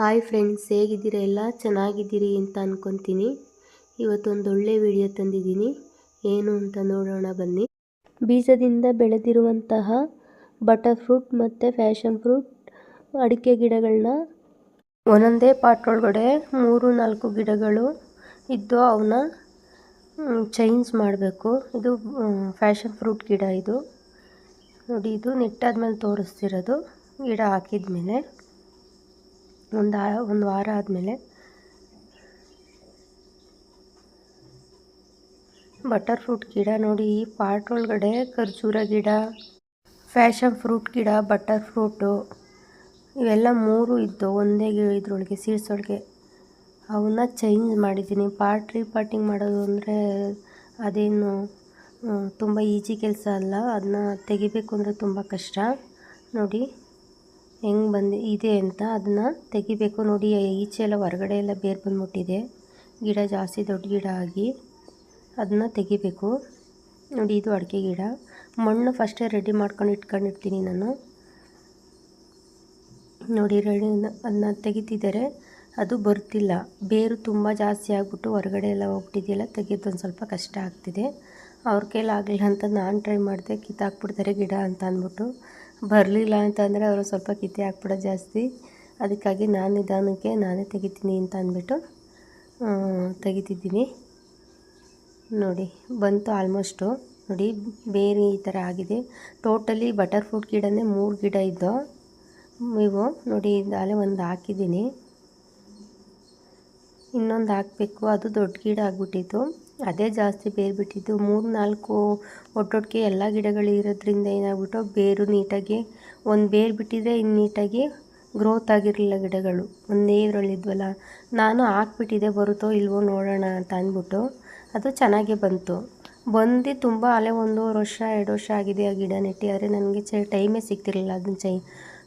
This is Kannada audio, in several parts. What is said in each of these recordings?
ಹಾಯ್ ಫ್ರೆಂಡ್ಸ್, ಹೇಗಿದ್ದೀರಾ ಎಲ್ಲ? ಚೆನ್ನಾಗಿದ್ದೀರಿ ಅಂತ ಅಂದ್ಕೊತೀನಿ ಇವತ್ತೊಂದು ಒಳ್ಳೆ ವಿಡಿಯೋ ತಂದಿದ್ದೀನಿ. ಏನು ಅಂತ ನೋಡೋಣ ಬನ್ನಿ. ಬೀಜದಿಂದ ಬೆಳೆದಿರುವಂತಹ ಬಟರ್ ಫ್ರೂಟ್ ಮತ್ತು ಫ್ಯಾಷನ್ ಫ್ರೂಟ್ ಅಡಿಕೆ ಗಿಡಗಳನ್ನ ಒಂದೊಂದೇ ಪಾಟ್ ಒಳಗಡೆ ಮೂರು, ನಾಲ್ಕು ಗಿಡಗಳು ಇದ್ದು ಅವನ್ನ ಚೇಂಜ್ ಮಾಡಬೇಕು. ಇದು ಫ್ಯಾಷನ್ ಫ್ರೂಟ್ ಗಿಡ ಇದು. ನೋಡಿ, ಇದು ನೆಟ್ಟಾದ್ಮೇಲೆ ತೋರಿಸ್ತಿರೋದು. ಗಿಡ ಹಾಕಿದ ಮೇಲೆ ಒಂದು ಒಂದು ವಾರ ಆದಮೇಲೆ ಬಟರ್ ಫ್ರೂಟ್ ಗಿಡ ನೋಡಿ, ಈ ಪಾಟ್ ಒಳಗಡೆ ಖರ್ಜೂರ ಗಿಡ, ಫ್ಯಾಷನ್ ಫ್ರೂಟ್ ಗಿಡ, ಬಟರ್ ಫ್ರೂಟು, ಇವೆಲ್ಲ ಮೂರು ಇದ್ದು ಒಂದೇ ಇದ್ರೊಳಗೆ ಸೀಡ್ಸ್ ಒಳಗೆ ಅವನ್ನ ಚೇಂಜ್ ಮಾಡಿದ್ದೀನಿ. ಪಾಟ್ ರೀಪಾಟಿಂಗ್ ಮಾಡೋದು ಅಂದರೆ ಅದೇನು ತುಂಬ ಈಜಿ ಕೆಲಸ ಅಲ್ಲ. ಅದನ್ನ ತೆಗಿಬೇಕು ಅಂದರೆ ತುಂಬ ಕಷ್ಟ. ನೋಡಿ. ಹೆಂಗೆ ಬಂದು, ಇದೆ ಅಂತ ಅದನ್ನು ತೆಗಿಬೇಕು ನೋಡಿ. ಈಚೆ ಎಲ್ಲ ಹೊರಗಡೆ ಎಲ್ಲ ಬೇರು ಬಂದ್ಬಿಟ್ಟಿದೆ. ಗಿಡ ಜಾಸ್ತಿ ದೊಡ್ಡ ಗಿಡ ಆಗಿ ಅದನ್ನ ತೆಗಿಬೇಕು. ನೋಡಿ ಇದು ಅಡಿಕೆ ಗಿಡ. ಮಣ್ಣು ಫಸ್ಟೇ ರೆಡಿ ಮಾಡ್ಕೊಂಡು ಇಟ್ಕೊಂಡಿರ್ತೀನಿ ನಾನು. ನೋಡಿ ರೆಡಿ ಅದನ್ನ ತೆಗಿತಿದ್ದಾರೆ. ಅದು ಬರ್ತಿಲ್ಲ. ಬೇರು ತುಂಬ ಜಾಸ್ತಿ ಆಗಿಬಿಟ್ಟು ಹೊರಗಡೆ ಎಲ್ಲ ಹೋಗ್ಬಿಟ್ಟಿದೆಯಲ್ಲ ತೆಗೆಯೋದು ಒಂದು ಸ್ವಲ್ಪ ಕಷ್ಟ ಆಗ್ತಿದೆ. ಅವ್ರ ಕೈಲಾಗಲಿಲ್ಲ ಅಂತ ನಾನು ಟ್ರೈ ಮಾಡಿದೆ ಕಿತ್ತಾಕ್ಬಿಡ್ತಾರೆ ಗಿಡ ಅಂತ ಅಂದ್ಬಿಟ್ಟು. ಬರಲಿಲ್ಲ ಅಂತಂದರೆ ಅವರು ಸ್ವಲ್ಪ ಕಿತ್ತೆ ಹಾಕ್ಬಿಡೋ ಜಾಸ್ತಿ. ಅದಕ್ಕಾಗಿ ನಾನು ನಿಧಾನಕ್ಕೆ ನಾನೇ ತೆಗಿತೀನಿ ಅಂತ ಅಂದ್ಬಿಟ್ಟು ತೆಗಿತಿದ್ದೀನಿ. ನೋಡಿ, ಬಂತು ಆಲ್ಮೋಸ್ಟು ನೋಡಿ, ಬೇರೆ ಈ ಥರ ಆಗಿದೆ. ಟೋಟಲಿ ಬಟರ್ ಫ್ರೂಟ್ ಗಿಡನೇ ಮೂರು ಗಿಡ ಇದ್ದು ನೀವು ನೋಡಿ ಇದಾಲೆ ಒಂದು ಹಾಕಿದ್ದೀನಿ. ಇನ್ನೊಂದು ಹಾಕಬೇಕು, ಅದು ದೊಡ್ಡ ಗಿಡ ಆಗಿಬಿಟ್ಟಿತ್ತು. ಅದೇ ಜಾಸ್ತಿ ಬೇರು ಬಿಟ್ಟಿದ್ದು ಮೂರು ನಾಲ್ಕು ಒಟ್ಟೊಟ್ಟಿಗೆ ಎಲ್ಲ ಗಿಡಗಳು ಇರೋದ್ರಿಂದ ಏನಾಗ್ಬಿಟ್ಟು ಬೇರು ನೀಟಾಗಿ, ಒಂದು ಬೇರು ಬಿಟ್ಟಿದ್ರೆ ಇನ್ನು ನೀಟಾಗಿ ಗ್ರೋತ್ ಆಗಿರಲಿಲ್ಲ ಗಿಡಗಳು. ಒಂದೇ ಇದರಲ್ಲಿದ್ವಲ್ಲ ನಾನು ಹಾಕ್ಬಿಟ್ಟಿದ್ದೆ ಬರುತ್ತೋ ಇಲ್ವೋ ನೋಡೋಣ ಅಂತ ಅಂದ್ಬಿಟ್ಟು ಅದು ಚೆನ್ನಾಗೇ ಬಂತು. ಬಂದು ತುಂಬ ಅಲೆ ಒಂದೂವರೆ ವರ್ಷ, ಎರಡು ವರ್ಷ ಆಗಿದೆ ಆ ಗಿಡ ನೆಟ್ಟಿ, ಆದರೆ ನನಗೆ ಚ ಟೈಮೇ ಸಿಗ್ತಿರಲಿಲ್ಲ ಅದನ್ನ ಚೈ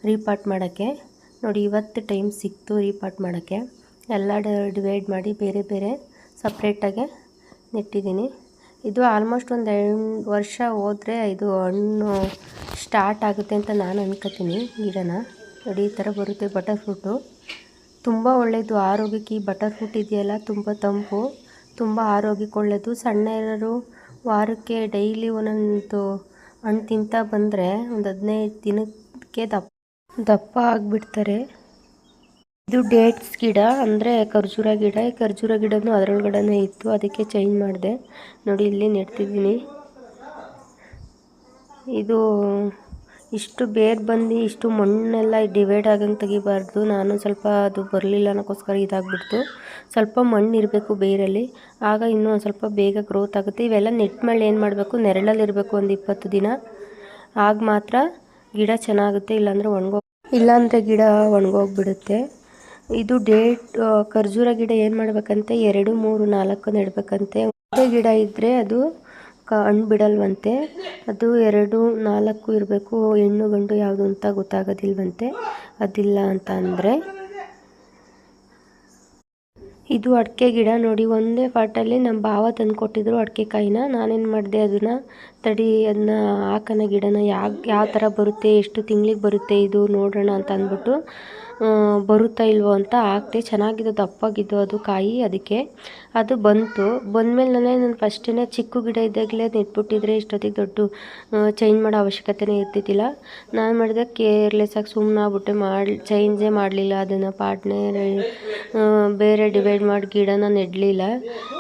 ರೀಪಾಟ್ ಮಾಡೋಕ್ಕೆ. ನೋಡಿ ಇವತ್ತು ಟೈಮ್ ಸಿಕ್ತು ರೀಪಾಟ್ ಮಾಡೋಕ್ಕೆ. ಎಲ್ಲ ಡಿವೈಡ್ ಮಾಡಿ ಬೇರೆ ಬೇರೆ ಸಪ್ರೇಟಾಗೆ ನೆಟ್ಟಿದ್ದೀನಿ. ಇದು ಆಲ್ಮೋಸ್ಟ್ ಒಂದು ಎರಡು ವರ್ಷ ಹೋದರೆ ಇದು ಹಣ್ಣು ಸ್ಟಾರ್ಟ್ ಆಗುತ್ತೆ ಅಂತ ನಾನು ಅನ್ಕೋತೀನಿ ಗಿಡನ ನೋಡಿ, ಈ ಥರ ಬರುತ್ತೆ ಬಟರ್ ಫ್ರೂಟು ತುಂಬ ಒಳ್ಳೆಯದು ಆರೋಗ್ಯಕ್ಕೆ ಈ ಬಟರ್ ಫ್ರೂಟ್ ಇದೆಯಲ್ಲ, ತುಂಬ ತಂಪು, ತುಂಬ ಆರೋಗ್ಯಕ್ಕೆ ಒಳ್ಳೆಯದು ಸಣ್ಣ ಇರೋರು ವಾರಕ್ಕೆ ಡೈಲಿ ಒಂದೊಂದು ಹಣ್ಣು ತಿಂತಾ ಬಂದರೆ ಒಂದು ಹದಿನೈದು ದಿನಕ್ಕೆ ದಪ್ಪ ದಪ್ಪ ಆಗಿಬಿಡ್ತಾರೆ. ಇದು ಡೇಟ್ಸ್ ಗಿಡ, ಅಂದರೆ ಖರ್ಜೂರ ಗಿಡ. ಈ ಖರ್ಜೂರ ಗಿಡನೂ ಅದರೊಳಗಡೆನೇ ಇತ್ತು. ಅದಕ್ಕೆ ಚೇಂಜ್ ಮಾಡಿದೆ. ನೋಡಿ, ಇಲ್ಲಿ ನೆಡ್ತಿದ್ದೀನಿ. ಇದು ಇಷ್ಟು ಬೇರ್ ಬಂದು ಇಷ್ಟು ಮಣ್ಣೆಲ್ಲ ಡಿವೈಡ್ ಆಗಂಗೆ ತೆಗಿಬಾರ್ದು. ನಾನು ಸ್ವಲ್ಪ ಅದು ಬರಲಿಲ್ಲ ಅನ್ನೋಕ್ಕೋಸ್ಕರ ಇದಾಗ್ಬಿಡ್ತು. ಸ್ವಲ್ಪ ಮಣ್ಣು ಇರಬೇಕು ಬೇರಲ್ಲಿ. ಆಗ ಇನ್ನೂ ಒಂದು ಸ್ವಲ್ಪ ಬೇಗ ಗ್ರೋತ್ ಆಗುತ್ತೆ. ಇವೆಲ್ಲ ನೆಟ್ ಮೇಲೆ ಏನು ಮಾಡಬೇಕು? ನೆರಳಲ್ಲಿ ಇರಬೇಕು ಒಂದು ಇಪ್ಪತ್ತು ದಿನ. ಆಗ ಮಾತ್ರ ಗಿಡ ಚೆನ್ನಾಗುತ್ತೆ. ಇಲ್ಲಾಂದರೆ ಒಣಗೋ ಇಲ್ಲಾಂದರೆ ಗಿಡ ಒಣಗೋಗ್ಬಿಡುತ್ತೆ. ಇದು ಡೇಟ್ ಖರ್ಜೂರ ಗಿಡ ಏನು ಮಾಡ್ಬೇಕಂತೆ? ಎರಡು, ಮೂರು, ನಾಲ್ಕು ನೆಡ್ಬೇಕಂತೆ. ಒಂದೇ ಗಿಡ ಇದ್ದರೆ ಅದು ಹಣ್ಣು ಬಿಡಲ್ವಂತೆ. ಅದು ಎರಡು, ನಾಲ್ಕು ಇರಬೇಕು. ಹೆಣ್ಣು, ಗಂಡು ಯಾವುದು ಅಂತ ಗೊತ್ತಾಗೋದಿಲ್ವಂತೆ. ಅದಿಲ್ಲ ಅಂತ ಅಂದರೆ. ಇದು ಅಡಿಕೆ ಗಿಡ ನೋಡಿ, ಒಂದೇ ಪಾಟಲ್ಲಿ ನಮ್ಮ ಭಾವ ತಂದುಕೊಟ್ಟಿದ್ರು ಅಡಿಕೆ ಕಾಯಿನ. ನಾನೇನು ಮಾಡಿದೆ, ಅದನ್ನು ತಡಿ ಅದನ್ನ ಹಾಕೋಣ ಗಿಡನ ಯಾವ ಯಾವ ಥರ ಬರುತ್ತೆ, ಎಷ್ಟು ತಿಂಗಳಿಗೆ ಬರುತ್ತೆ ಇದು ನೋಡೋಣ ಅಂತ ಅಂದ್ಬಿಟ್ಟು ಬರುತ್ತಾ ಇಲ್ವೋ ಅಂತ ಹಾಕ್ದೆ ಚೆನ್ನಾಗಿದೆ, ದಪ್ಪಾಗಿದ್ದು ಅದು ಕಾಯಿ ಅದಕ್ಕೆ. ಅದು ಬಂತು. ಬಂದಮೇಲೆ ನಾನು ಫಸ್ಟೇ ಚಿಕ್ಕ ಗಿಡ ಇದ್ದಾಗಲೇ ನೆಟ್ಬಿಟ್ಟಿದ್ರೆ ಇಷ್ಟೊತ್ತಿಗೆ ದೊಡ್ಡ ಚೇಂಜ್ ಮಾಡೋ ಅವಶ್ಯಕತೆನೇ ಇರ್ತಿದ್ದಿಲ್ಲ. ನಾನು ಮಾಡಿದೆ ಕೇರ್ಲೆಸ್ ಆಗಿ ಸುಮ್ಮನೆ ಆಗ್ಬಿಟ್ಟೆ, ಮಾಡಿ ಚೇಂಜೇ ಮಾಡಲಿಲ್ಲ. ಅದನ್ನು ಪಾಟ್ನೇ ಬೇರೆ ಡಿವೈಡ್ ಮಾಡಿ ಗಿಡನ ನೆಡಲಿಲ್ಲ.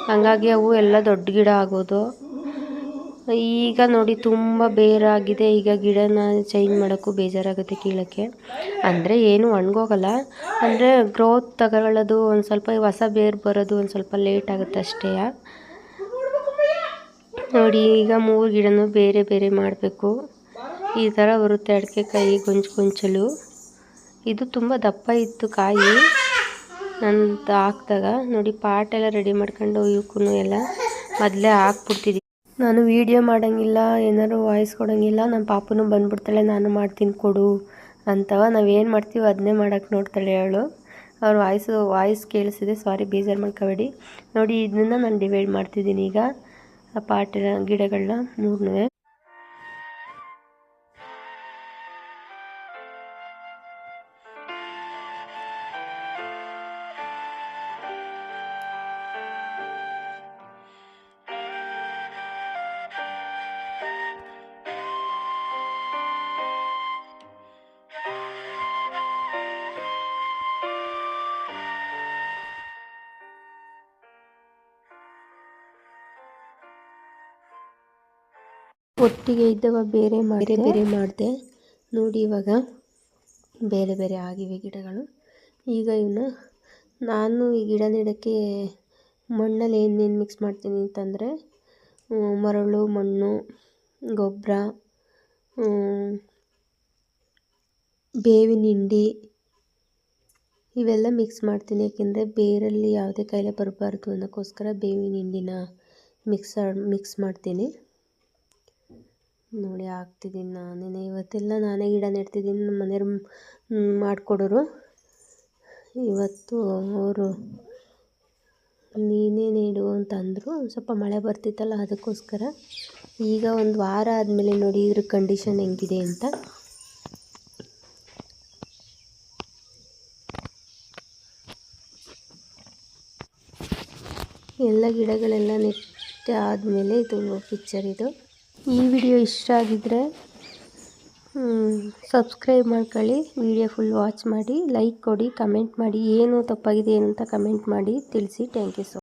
ಹಾಗಾಗಿ ಅವು ಎಲ್ಲ ದೊಡ್ಡ ಗಿಡ ಆಗೋದು. ಈಗ ನೋಡಿ ತುಂಬ ಬೇರಾಗಿದೆ ಈಗ ಗಿಡನ ಚೇಂಜ್ ಮಾಡೋಕ್ಕೂ ಬೇಜಾರಾಗುತ್ತೆ ಕೀಳೋಕ್ಕೆ. ಅಂದರೆ ಏನು ಒಣಗೋಗಲ್ಲ. ಅಂದರೆ ಗ್ರೋತ್ ತಗೊಳ್ಳೋದು, ಒಂದು ಸ್ವಲ್ಪ ಹೊಸ ಬೇರು ಬರೋದು, ಒಂದು ಸ್ವಲ್ಪ ಲೇಟ್ ಆಗುತ್ತೆ ಅಷ್ಟೇ. ನೋಡಿ, ಈಗ ಮೂರು ಗಿಡನೂ ಬೇರೆ ಬೇರೆ ಮಾಡಬೇಕು. ಈ ಥರ ಬರುತ್ತೆ ಅಡಿಕೆ ಕಾಯಿ ಗೊಂಚು ಗೊಂಚಲು. ಇದು ತುಂಬ ದಪ್ಪ ಇತ್ತು ಕಾಯಿ. ನಾನು ಹಾಕಿದಾಗ ನೋಡಿ, ಪಾಟೆಲ್ಲ ರೆಡಿ ಮಾಡ್ಕೊಂಡು ಇವಕ್ಕೂ ಎಲ್ಲ ಮೊದಲೇ ಹಾಕ್ಬಿಡ್ತಿದ್ವಿ. ನಾನು ವೀಡಿಯೋ ಮಾಡೋಂಗಿಲ್ಲ, ಏನಾದ್ರು ವಾಯ್ಸ್ ಕೊಡೋಂಗಿಲ್ಲ ನಮ್ಮ ಪಾಪನೂ ಬಂದ್ಬಿಡ್ತಾಳೆ, ನಾನು ಮಾಡ್ತೀನಿ ಕೊಡು ಅಂತವ ನಾವೇನು ಮಾಡ್ತೀವೋ ಮಾಡ್ತೀವಿ ಅದನ್ನೇ ಮಾಡೋಕ್ಕೆ ನೋಡ್ತಾಳೆ ಅವಳು. ಅವ್ರ ವಾಯ್ಸು ವಾಯ್ಸ್ ಕೇಳಿಸಿದೆ ಸಾರಿ ಬೇಜಾರು ಮಾಡ್ಕೋಬೇಡಿ. ನೋಡಿ ಇದನ್ನು ನಾನು ಡಿವೈಡ್ ಮಾಡ್ತಿದ್ದೀನಿ ಈಗ. ಆ ಪಾಟ್ ಗಿಡಗಳನ್ನ ಮೂರನ್ನೂ ಒಟ್ಟಿಗೆ ಇದ್ದವ, ಬೇರೆ ಬೇರೆ ಬೇರೆ ಮಾಡಿದೆ ನೋಡಿ ಇವಾಗ ಬೇರೆ ಬೇರೆ ಆಗಿವೆ ಗಿಡಗಳು. ಈಗ ಇವನ್ನ ನಾನು ಈ ಗಿಡ ನೆಡೋಕ್ಕೆ ಮಣ್ಣಲ್ಲಿ ಏನೇನು ಮಿಕ್ಸ್ ಮಾಡ್ತೀನಿ ಅಂತಂದರೆ ಮರಳು, ಮಣ್ಣು ಗೊಬ್ಬರ ಬೇವಿನ ಹಿಂಡಿ ಇವೆಲ್ಲ ಮಿಕ್ಸ್ ಮಾಡ್ತೀನಿ. ಏಕೆಂದರೆ ಬೇರಲ್ಲಿ ಯಾವುದೇ ಕಾಯಿಲೆ ಬರಬಾರ್ದು ಅನ್ನೋಕ್ಕೋಸ್ಕರ ಬೇವಿನ ಹಿಂಡಿನ ಮಿಕ್ಸ್ ಮಿಕ್ಸ್ ಮಾಡ್ತೀನಿ. ನೋಡಿ ಹಾಕ್ತಿದ್ದೀನಿ ನಾನೇ ಇವತ್ತೆಲ್ಲ ನಾನೇ ಗಿಡ ನೆಡ್ತಿದ್ದೀನಿ ನಮ್ಮ ಮನೆಯವ್ರು ಮಾಡಿಕೊಡೋರು. ಇವತ್ತು ಅವರು ನೀನೇ ನೆಡು ಅಂತಂದರು. ಸ್ವಲ್ಪ ಮಳೆ ಬರ್ತಿತ್ತಲ್ಲ ಅದಕ್ಕೋಸ್ಕರ. ಈಗ ಒಂದು ವಾರ ಆದಮೇಲೆ ನೋಡಿ ಇದ್ರ ಕಂಡೀಷನ್ ಹೆಂಗಿದೆ ಅಂತ. ಎಲ್ಲ ಗಿಡಗಳೆಲ್ಲ ನೆಟ್ಟೆ ಆದಮೇಲೆ ಇದು ಪಿಕ್ಚರ್ ಇದು. ಈ ವಿಡಿಯೋ ಇಷ್ಟ ಆಗಿದ್ದರೆ ಸಬ್ಸ್ಕ್ರೈಬ್ ಮಾಡ್ಕೊಳ್ಳಿ. ವಿಡಿಯೋ ಫುಲ್ ವಾಚ್ ಮಾಡಿ. ಲೈಕ್ ಕೊಡಿ ಕಮೆಂಟ್ ಮಾಡಿ. ಏನು ತಪ್ಪಾಗಿದೆ ಏನು ಅಂತ ಕಮೆಂಟ್ ಮಾಡಿ. ತಿಳಿಸಿ. Thank you so